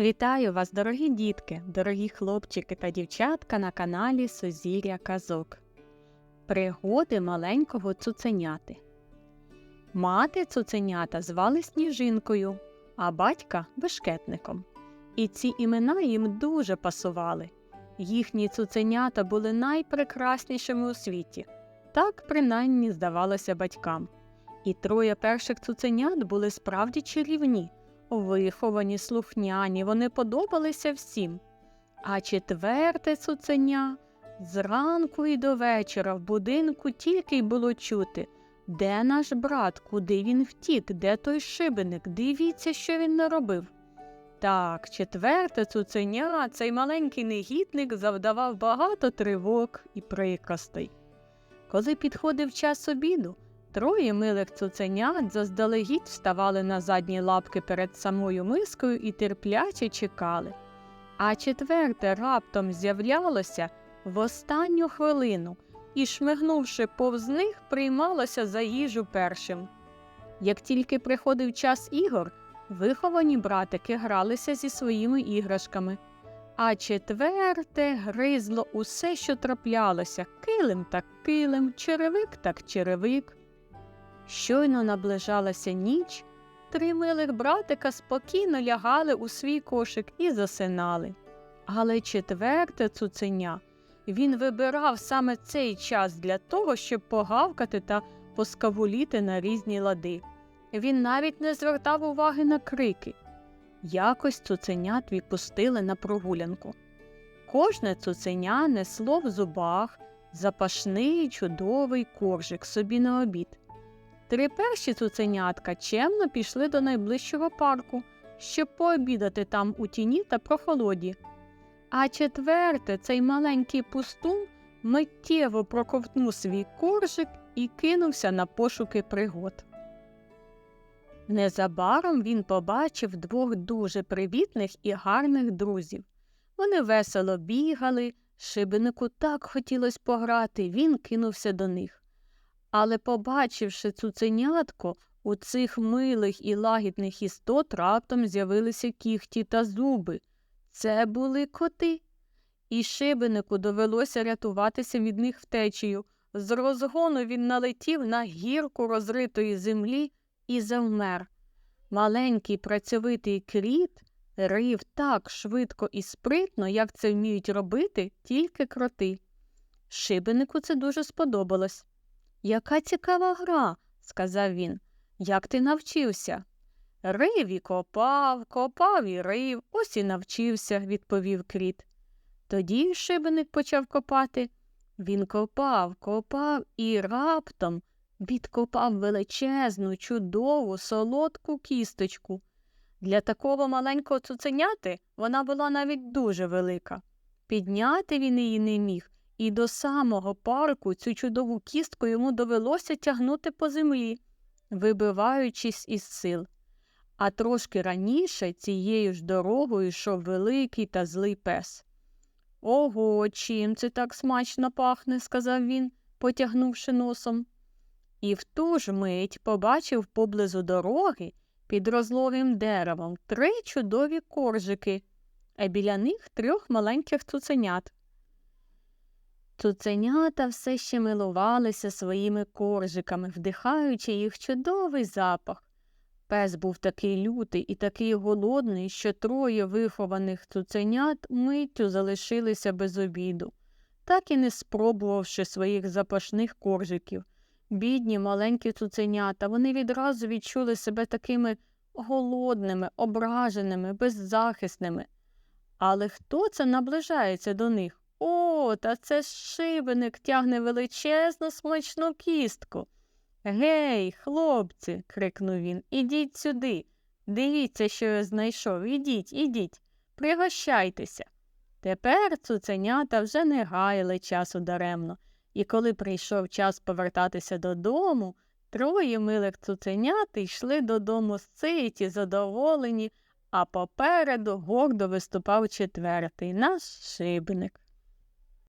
Вітаю вас, дорогі дітки, дорогі хлопчики та дівчатка на каналі Сузір'я Казок. Пригоди маленького цуценяти. Мати цуценята звали Сніжинкою, а батька бешкетником. І ці імена їм дуже пасували. Їхні цуценята були найпрекраснішими у світі. Так принаймні здавалося батькам. І троє перших цуценят були справді чарівні. Виховані, слухняні, вони подобалися всім. А четверте цуценя зранку і до вечора в будинку тільки й було чути, де наш брат, куди він втік, де той шибеник, дивіться, що він наробив. Так, четверте цуценя, цей маленький негідник завдавав багато тривог і прикростей. Коли підходив час обіду, Троє милих цуценят заздалегідь вставали на задні лапки перед самою мискою і терпляче чекали. А четверте раптом з'являлося в останню хвилину і, шмигнувши повз них, приймалося за їжу першим. Як тільки приходив час ігор, виховані братики гралися зі своїми іграшками, а четверте гризло усе, що траплялося килим так килим, черевик так черевик. Щойно наближалася ніч, три милих братика спокійно лягали у свій кошик і засинали. Але четверте цуценя він вибирав саме цей час для того, щоб погавкати та поскавуліти на різні лади. Він навіть не звертав уваги на крики. Якось цуценят відпустили на прогулянку. Кожне цуценя несло в зубах запашний чудовий коржик собі на обід. Три перші цуценятка чемно пішли до найближчого парку, щоб пообідати там у тіні та прохолоді. А четверте, цей маленький пустун миттєво проковтнув свій коржик і кинувся на пошуки пригод. Незабаром він побачив двох дуже привітних і гарних друзів. Вони весело бігали, шибенику так хотілося пограти, він кинувся до них. Але, побачивши цуценятко, у цих милих і лагідних істот раптом з'явилися кіхті та зуби. Це були коти. І шибенику довелося рятуватися від них втечею. З розгону він налетів на гірку розритої землі і завмер. Маленький працьовитий кріт рив так швидко і спритно, як це вміють робити тільки кроти. Шибенику це дуже сподобалось. Яка цікава гра, сказав він. Як ти навчився? Рив і копав, копав і рив, ось і навчився, відповів кріт. Тоді шибеник почав копати. Він копав, копав і раптом відкопав величезну, чудову, солодку кісточку. Для такого маленького цуценяти вона була навіть дуже велика. Підняти він її не міг, і до самого парку цю чудову кістку йому довелося тягнути по землі, вибиваючись із сил. А трошки раніше цією ж дорогою йшов великий та злий пес. Ого, чим це так смачно пахне, сказав він, потягнувши носом. І в ту ж мить побачив поблизу дороги під розлогим деревом три чудові коржики, а біля них трьох маленьких цуценят. Цуценята все ще милувалися своїми коржиками, вдихаючи їх чудовий запах. Пес був такий лютий і такий голодний, що троє вихованих цуценят миттю залишилися без обіду, так і не спробувавши своїх запашних коржиків. Бідні маленькі цуценята, вони відразу відчули себе такими голодними, ображеними, беззахисними. Але хто це наближається до них? О, та це ж шибеник тягне величезну смачну кістку. Гей, хлопці, крикнув він, ідіть сюди. Дивіться, що я знайшов. Ідіть, ідіть, пригощайтеся. Тепер цуценята вже не гаяли часу даремно, і коли прийшов час повертатися додому, троє милих цуценят йшли додому ситі, задоволені, а попереду гордо виступав четвертий наш шибник.